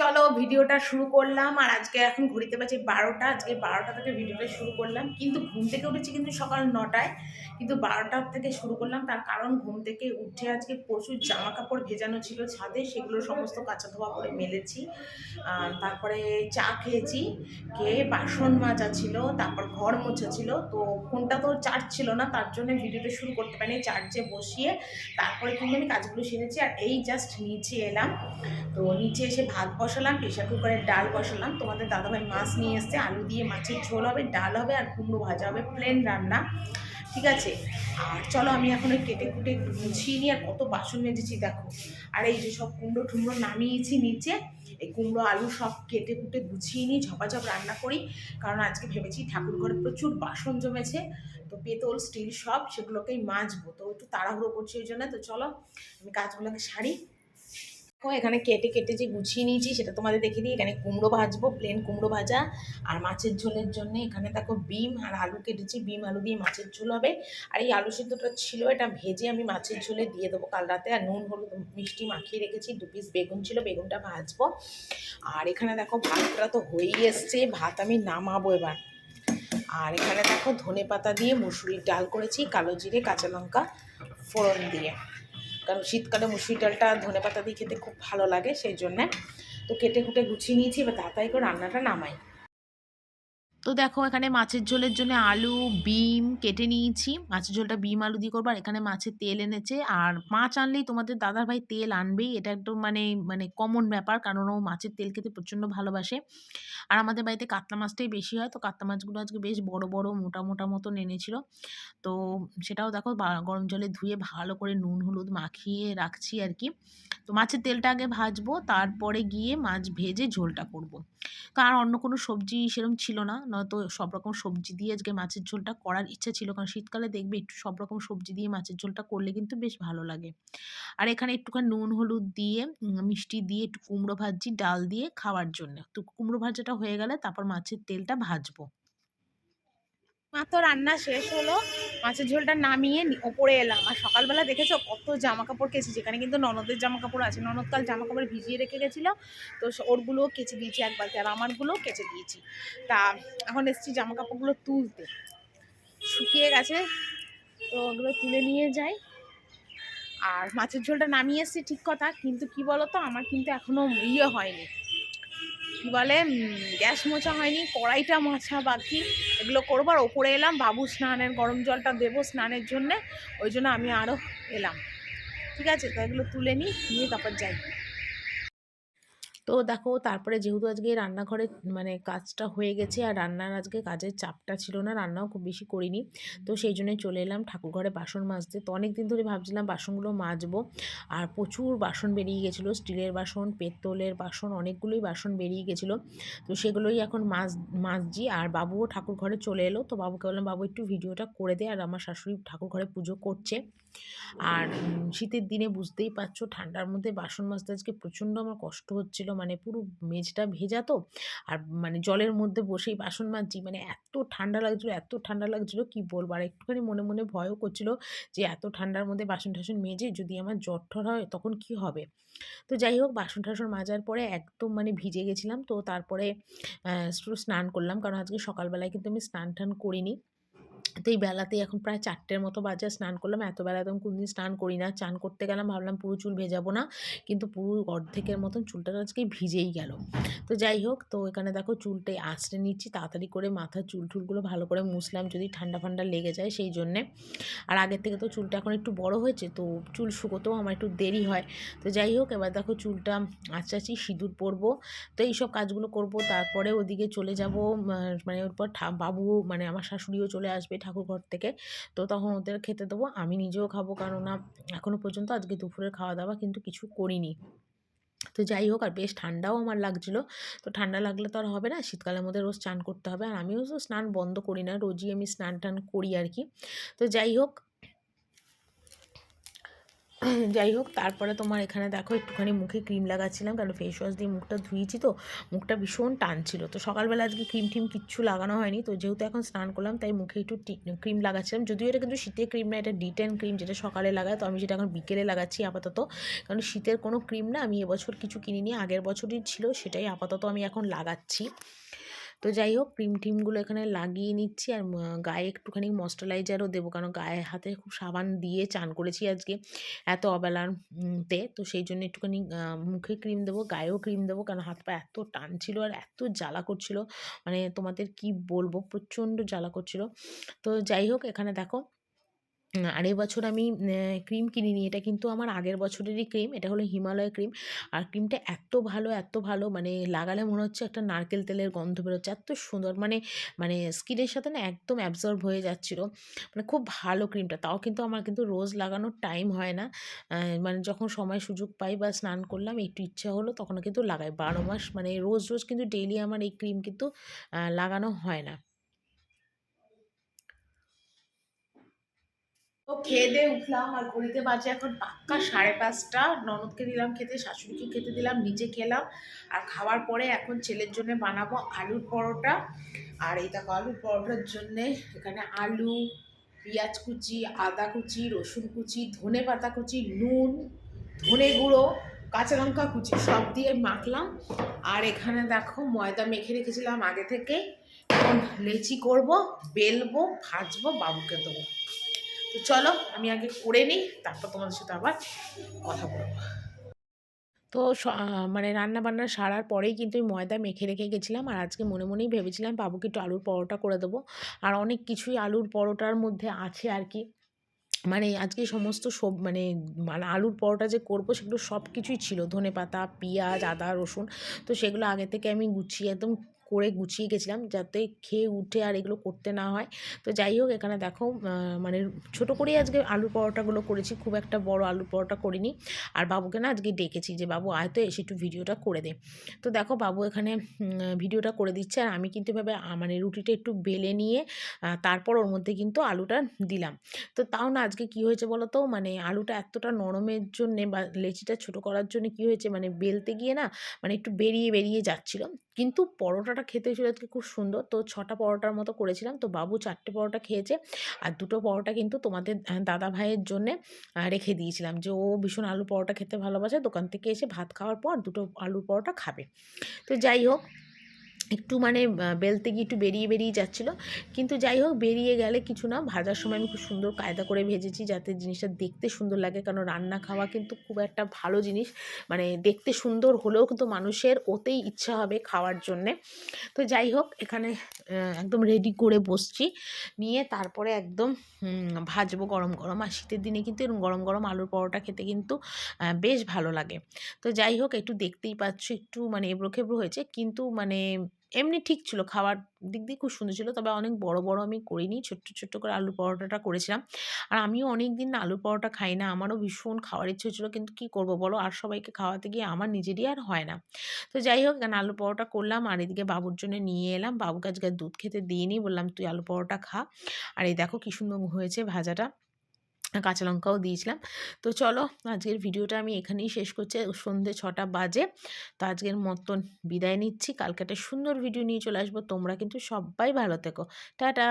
চলো ভিডিওটা শুরু করলাম, আর আজকে এখন ঘুরিতে পারছি বারোটা, আজকে বারোটা থেকে ভিডিওটা শুরু করলাম। কিন্তু ঘুম থেকে উঠেছি কিন্তু সকাল নটায়, কিন্তু বারোটার থেকে শুরু করলাম। তার কারণ ঘুম থেকে উঠে আজকে প্রচুর জামা কাপড় ভেজানো ছিল ছাদে, সেগুলো সমস্ত কাঁচা ধোয়া করে মেলেছি। তারপরে চা খেয়েছি, খেয়ে বাসন মাজা ছিল, তারপর ঘর মোছা ছিল। তো ফোনটা তো চার্জ ছিল না, তার জন্য ভিডিওটা শুরু করতে পারিনি চার্জে বসিয়ে তারপরে কিন্তু আমি কাজগুলো সেরেছি, আর এই জাস্ট নিচে এলাম। তো নিচে এসে ভাত বসালাম প্রেশার কুকারের ডাল বসালাম। তোমাদের দাদাভাই মাছ নিয়ে এসছে, আলু দিয়ে মাছের ঝোল হবে, ডাল হবে আর কুমড়ো ভাজা হবে প্লেন রান্না। ঠিক আছে? আর চলো আমি এখন ওই কেটে কুটে একটু গুছিয়ে নিই, আর কত বাসন মেজেছি দেখো। আর এই যে সব কুমড়ো টুমড়ো নামিয়েছি নিচে, এই কুমড়ো আলু সব কেটে কুটে গুছিয়ে নিই, ঝপাঝপ রান্না করি। কারণ আজকে ভেবেছি ঠাকুর ঘরে প্রচুর বাসন জমেছে, তো পেতল স্টিল সব সেগুলোকেই মাজবো। তো একটু তাড়াহুড়ো করছি ওই জন্য, তো চলো আমি কাজগুলোকে সারি। এখানে কেটে কেটে যে গুছিয়ে নিয়েছি, সেটা তোমাদের দেখে দিই। এখানে কুমড়ো ভাজবো প্লেন কুমড়ো ভাজা। আর মাছের ঝোলের জন্য এখানে দেখো বিম আর আলু কেটেছি। বিম, আলু দিয়ে মাছের ঝোল হবে। আর এই আলু সিদ্ধটা ছিল, এটা ভেজে আমি মাছের ঝোলে দিয়ে দেবো কাল রাতে। আর নুন, হলুদ, মিষ্টি মাখিয়ে রেখেছি। দু পিস বেগুন ছিল, বেগুনটা ভাজবো। আর এখানে দেখো ভাতটা তো হয়েই এসছে, ভাত আমি নামাবো এবার। আর এখানে দেখো ধনে পাতা দিয়ে মুসুরির ডাল করেছি, কালো জিরে, কাঁচা লঙ্কা ফোড়ন দিয়ে। কারণ শীতকালে মুসুরি ডালটা ধনে পাতা দিয়ে খেতে খুব ভালো লাগে, সেই জন্যে তো কেটে কুটে গুছিয়ে নিয়েছি, এবার তাড়াতাড়ি করে রান্নাটা নামাই। তো দেখো এখানে মাছের ঝোলের জন্য আলু, বিম কেটে নিয়েছি। মাছের ঝোলটা বিম আলু দিয়ে করব। আর এখানে মাছের তেল এনেছে। আর মাছ আনলেই তোমাদের দাদার ভাই তেল আনবেই। এটা একদম মানে মানে কমন ব্যাপার। কারণ ও মাছের তেল খেতে প্রচণ্ড ভালোবাসে। আর আমাদের বাড়িতে কাতলা মাছটাই বেশি হয়। তো কাতলা মাছগুলো আজকে বেশ বড় বড়, মোটা মোটা মতন এনেছিল। তো সেটাও দেখো গরম জলে ধুয়ে ভালো করে নুন, হলুদ মাখিয়ে রাখছি আর কি। তো মাছের তেলটা আগে ভাজবো, তারপরে গিয়ে মাছ ভেজে ঝোলটা করব। তো আর অন্য কোনো সবজি সেরকম ছিল না, নয়তো সব রকম সবজি দিয়ে আজকে মাছের ঝোলটা করার ইচ্ছা ছিল। কারণ শীতকালে দেখবে একটু সব রকম সবজি দিয়ে মাছের ঝোলটা করলে কিন্তু বেশ ভালো লাগে। আর এখানে একটুখানি নুন, হলুদ দিয়ে মিষ্টি দিয়ে একটু কুমড়ো ভাজি, ডাল দিয়ে খাওয়ার জন্য। তো কুমড়ো ভাজাটা হয়ে গেলে তারপর মাছের তেলটা ভাজবো। মাত্র রান্না শেষ হলো। মাছের ঝোলটা নামিয়ে ওপরে এলাম। আর সকালবেলা দেখেছ কত জামা কাপড় কেচেছি যেখানে কিন্তু ননদের জামা কাপড় আছে। ননদ কাল জামা কাপড় ভিজিয়ে রেখে গেছিল, তো ওরগুলোও কেচে দিয়েছি এক বালতি আর আমারগুলোও কেচে দিয়েছি। তা এখন এসেছি জামা কাপড়গুলো তুলতে। শুকিয়ে গেছে, তো ওগুলো তুলে নিয়ে যাই। আর মাছের ঝোলটা নামিয়ে এসেছি ঠিক কথা, কিন্তু কি বলো তো আমার কিন্তু এখনও ইয়ে হয়নি। কি বলে গ্যাস মোছা হয়নি, কড়াইটা মোছা বাকি। এগুলো করব আর ওপরে এলাম, বাবু স্নানের, গরম জলটা দেবো স্নানের জন্যে। ওই জন্য আমি আরও এলাম। ঠিক আছে, তো এগুলো তুলে নিই, নিয়ে তারপর যাই। তো দেখো তারপরে যেহেতু আজকে রান্নাঘরে মানে কাজটা হয়ে গেছে আর রান্নার আজকে কাজের চাপটা ছিল না, রান্নাও খুব বেশি করিনি। তো সেই জন্যই চলে এলাম ঠাকুরঘরে বাসন মাজতে। তো অনেক দিন ধরে ভাবছিলাম বাসনগুলো মাজবো আর প্রচুর বাসন বেরিয়ে গেছিল, স্টিলের বাসন, পেতলের বাসন, অনেকগুলোই বাসন বেরিয়ে গেছিল। তো সেগুলোই এখন মাছ মাজছি আর বাবুও ঠাকুর ঘরে চলে এলো। তো বাবুকে বললাম, বাবু, একটু ভিডিওটা করে দে। আর আমার শাশুড়ি ঠাকুর ঘরে পুজো করছে। আর শীতের দিনে বুঝতেই পারছ ঠান্ডার মধ্যে বাসন মাজতে আজকে প্রচণ্ড আমার কষ্ট হচ্ছিল মানে পুরো মেঝটা ভেজা তো, আর মানে জলের মধ্যে বসেই বাসন মাজছি মানে এত ঠান্ডা লাগছিল, এত ঠান্ডা লাগছিল, কি বলব? আর একটুখানি মনে মনে ভয়ও করছিল যে এত ঠান্ডার মধ্যে বাসন টাসন মেজে যদি আমার জ্বর ঠর হয় তখন কি হবে? তো যাই হোক, বাসন টাসন মাজার পরে একদম মানে ভিজে গেছিলাম, তো তারপরে স্নান করলাম, কারণ আজকে সকালবেলায় কিন্তু আমি স্নান টান করিনি। এই বেলাতেই এখন প্রায় চারটের মতো বাজে, স্নান করলাম। এত বেলাতে আমি কোনদিন স্নান করি না। চান করতে গেলাম, ভাবলাম পুরো চুল ভেজাবো না। কিন্তু পুরো অর্ধেকের মতন চুলটা আজকে ভিজেই গেল। তো যাই হোক, তো এখানে দেখো চুলটাই আঁচড়ে নিচ্ছি। তাড়াতাড়ি করে মাথার চুল টুলগুলো ভালো করে মুছলাম যদি ঠান্ডা ফান্ডা লেগে যায় সেই জন্যে। আর আগের থেকে তো চুলটা এখন একটু বড় হয়েছে, তো চুল শুকোতেও আমার একটু দেরি হয়। তো যাই হোক, এবার দেখো চুলটা আঁচড়াচ্ছি, সিঁদুর পরবো। তো এইসব কাজগুলো করব। তারপরে ওদিকে চলে যাব মানে ওরপর ঠা- বাবু মানে আমার শাশুড়িও চলে আসবে ঠাকুর ঘর থেকে। তো তখন ওদের খেতে দেবো, আমি নিজেও খাব। কেননা এখনও পর্যন্ত আজকে দুপুরের খাওয়া দাওয়া কিন্তু কিছু করিনি। তো যাই হোক, আর বেশ ঠান্ডাও আমার লাগছিল। তো ঠান্ডা লাগলে তো আর হবে না, শীতকালের মধ্যে রোজ স্নান করতে হবে। আর আমিও তো স্নান বন্ধ করি না, রোজই আমি স্নান টান করি আর কি। তো যাই হোক যাই হোক, তারপরে তোমার এখানে দেখো, একটুখানি মুখে ক্রিম লাগাচ্ছিলাম কারণ ফেস ওয়াশ দিয়ে মুখটা ধুয়েছি তো, মুখটা ভীষণ টানছিল তো সকালবেলা আজকে ক্রিম টিম কিচ্ছু লাগানো হয়নি, তো যেহেতু এখন স্নান করলাম, তাই মুখে একটু ক্রিম লাগাচ্ছিলাম। যদিও এটা কিন্তু শীতের ক্রিম না, এটা ডিটেন ক্রিম যেটা সকালে লাগায়, তো আমি যেটা এখন বিকেলে লাগাচ্ছি আপাতত। কারণ শীতের কোনো ক্রিম না, আমি এবছর কিছু কিনিনি, আগের বছরই ছিল, সেটাই আপাতত আমি এখন লাগাচ্ছি। তো যাই হোক, ক্রিম টিমগুলো এখানে লাগিয়ে নিচ্ছি আর গায়ে একটুখানি ময়েশ্চারাইজারও দেবো কারণ গায়ে হাতে খুব সাবান দিয়ে চান করেছি আজকে এত অবেলার তে। তো সেই জন্য একটুখানি মুখে ক্রিম দেবো, গায়েও ক্রিম দেবো কারণ হাত পা এত টান ছিল আর এত জ্বালা করছিল। মানে তোমাদের কি বলব, প্রচণ্ড জ্বালা করছিল। তো যাই হোক, এখানে দেখো আর বছর আমি ক্রিম কিনিনি। এটা কিন্তু আমার আগের বছরেরই ক্রিম এটা হলো হিমালয় ক্রিম আর ক্রিমটা এত ভালো এত ভালো মানে লাগালে মনে হচ্ছে একটা নারকেল তেলের গন্ধ বেরোচ্ছে। এত সুন্দর মানে মানে স্কিনের সাথে না একদম অ্যাবজর্ব হয়ে যাচ্ছিল। মানে খুব ভালো ক্রিমটা তাও কিন্তু আমার কিন্তু রোজ লাগানোর টাইম হয় না। মানে যখন সময় সুযোগ পাই বা স্নান করলাম, একটু ইচ্ছা হলো তখন কিন্তু লাগাই। বারো মাস মানে রোজ রোজ কিন্তু ডেইলি আমার এই ক্রিম কিন্তু লাগানো হয় না। তো খেয়ে দিয়ে উঠলাম আর ঘড়িতে বাজে এখন পাক্কা সাড়ে পাঁচটা। ননদকে দিলাম খেতে, শাশুড়িকে খেতে দিলাম, নিজে খেলাম। আর খাওয়ার পরে এখন ছেলের জন্য বানাবো আলুর পরোটা। আর এই দেখো আলুর পরোটার জন্যে এখানে আলু, পেঁয়াজ কুচি, আদা কুচি, রসুন কুচি, ধনে পাতা কুচি, নুন, ধনে গুঁড়ো, কাঁচা লঙ্কা কুচি সব দিয়ে মাখলাম। আর এখানে দেখো ময়দা মেখে রেখেছিলাম আগে থেকে। লেচি করব, বেলবো, ভাজবো, বাবুকে দেবো। তো চলো, আমি আগে করে নিই, তারপর তোমাদের সাথে আবার কথা বলব। তো মানে রান্না বান্না সারার পরেই কিন্তু আমি ময়দা মেখে রেখে গেছিলাম, আর আজকে মনে মনেই ভেবেছিলাম বাবুকে একটু আলুর পরোটা করে দেবো। আর অনেক কিছুই আলুর পরোটার মধ্যে আছে আর কি। মানে আজকে সমস্ত সব মানে মানে আলুর পরোটা যে করব সেগুলো সব কিছুই ছিল। ধনে পাতা পেঁয়াজ, আদা, রসুন, তো সেগুলো আগে থেকে আমি গুছিয়ে একদম করে গুছিয়ে গেছিলাম যাতে খেয়ে উঠে আর এগুলো করতে না হয়। তো যাই হোক, এখানে দেখো মানে ছোট করেই আজকে আলু পরোটাগুলো করেছি, খুব একটা বড় আলু পরোটা করিনি। আর বাবুকে না আজকে ডেকেছি যে, বাবু, আয় তো, এসে একটু ভিডিওটা করে দে। তো দেখো, বাবু এখানে ভিডিওটা করে দিচ্ছে। আর আমি কিন্তু এভাবে মানে রুটিটা একটু বেলে নিয়ে তারপর ওর মধ্যে কিন্তু আলুটা দিলাম। তো তাও না আজকে কি হয়েছে বলো তো? মানে আলুটা এতটা নরমের জন্যে বা লেচিটা ছোট করার জন্য কি হয়েছে? মানে বেলতে গিয়ে না মানে একটু বেরিয়ে বেরিয়ে যাচ্ছিল। কিন্তু পরোটাটা খেতে ছিল আজকে খুব সুন্দর। তো ছটা পরোটার মতো করেছিলাম। তো বাবু চারটে পরোটা খেয়েছে। আর দুটো পরোটা কিন্তু তোমাদের দাদা ভাইয়ের জন্যে রেখে দিয়েছিলাম যে ও ভীষণ আলু পরোটা খেতে ভালোবাসে। দোকান থেকে এসে ভাত খাওয়ার পর দুটো আলু পরোটা খাবে। তো যাই হোক একটু মানে বেলতে গিয়ে একটু বেরিয়ে বেরিয়ে যাচ্ছিল। কিন্তু যাই হোক, বেরিয়ে গেলে কিছু না, ভাজার সময় আমি খুব সুন্দর কায়দা করে ভেজেছি যাতে জিনিসটা দেখতে সুন্দর লাগে। কারণ রান্না খাওয়া কিন্তু খুব একটা ভালো জিনিস। মানে দেখতে সুন্দর হলেও কিন্তু মানুষের ওতেই ইচ্ছা হবে খাওয়ার জন্যে। তো যাই হোক, এখানে একদম রেডি করে বসছি। নিয়ে তারপরে একদম ভাজবো গরম গরম। আর শীতের দিনে কিন্তু এরকম গরম গরম আলুর পরোটা খেতে কিন্তু বেশ ভালো লাগে। তো যাই হোক, একটু দেখতেই পাচ্ছ, একটু মানে এবড়ো খেবড়ো হয়েছে। কিন্তু মানে এমনি ঠিক ছিল। খাওয়ার দিক দিয়ে খুব সুন্দর ছিল। তবে অনেক বড় বড় আমি করিনি। ছোট্ট ছোট্ট করে আলু পরোটাটা করেছিলাম। আর আমিও অনেক দিন আলু পরোটা খাই না। আমারও ভীষণ খাওয়ার ইচ্ছে হচ্ছিল কিন্তু কি করব বলো? আর সবাইকে খাওয়াতে গিয়ে আমার নিজেরই আর হয় না। তো যাই হোক আলু পরোটা করলাম। আর এদিকে বাবুর জন্য নিয়ে এলাম। বাবুকে আজকে দুধ খেতে দিইনি। বললাম, তুই আলু পরোটা খা। আর এই দেখো কী সুন্দর হয়েছে ভাজাটা। কাঁচা লঙ্কাও দিয়েছিলাম। তো চলো আজকের ভিডিওটা আমি এখানেই শেষ করছি। সন্ধে ছটা বাজে। তো আজকের মতন বিদায় নিচ্ছি। কালকে একটা সুন্দর ভিডিও নিয়ে চলে আসব। তোমরা কিন্তু সবাই ভালো থেকো। টাটা!